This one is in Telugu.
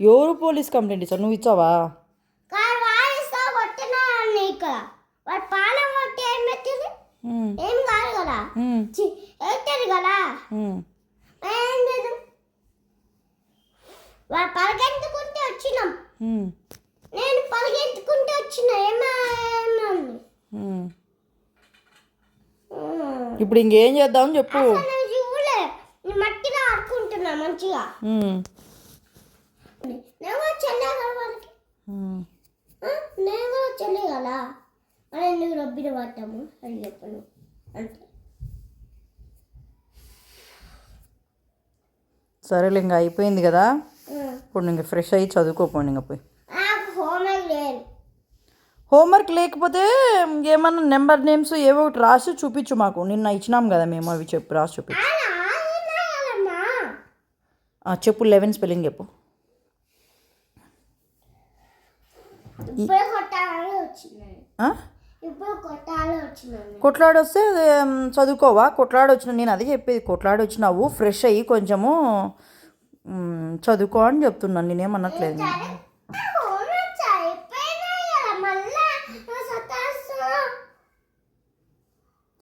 ఎవరు పోలీస్ కంప్లైంట్ ఇచ్చారు? నువ్వు ఇచ్చావా? ఏం కాదు కదా. కదా. ఉమ్. ఏం లేదు. వాడు పరిగెత్తుకుంటూ వచ్చినాం. నేను పరిగెత్తుకుంటూ వచ్చిన ఏమైంది ఉమ్. ఇప్పుడు ఇంకేం చేద్దామని చెప్పు. మట్టిలో ఆడుకుంటున్నా మంచిగా. నేను చెల్లె కదా ఎందుకు రబ్బిన అని చెప్పను. అంతే. సరేలే ఇంకా అయిపోయింది కదా. ఇప్పుడు ఇంక ఫ్రెష్ అయ్యి చదువుకోపోండి ఇంకా పోయి. హోంవర్క్ లేకపోతే ఏమన్నా నెంబర్ నేమ్స్ ఏవో ఒకటి రాసి చూపించు మాకు. నిన్న ఇచ్చినాం కదా మేము అవి చెప్పు రాసి చూపించు. చెప్పు లెవెన్ స్పెల్లింగ్ చెప్పు. కొట్లాడొస్తే చదువుకోవా? కొట్లాడొచ్చిన నేను అదే చెప్పేది కొట్లాడొచ్చినావు ఫ్రెష్ అయ్యి కొంచెము చదువుకో అని చెప్తున్నాను నేనేమనట్లేదు సరే.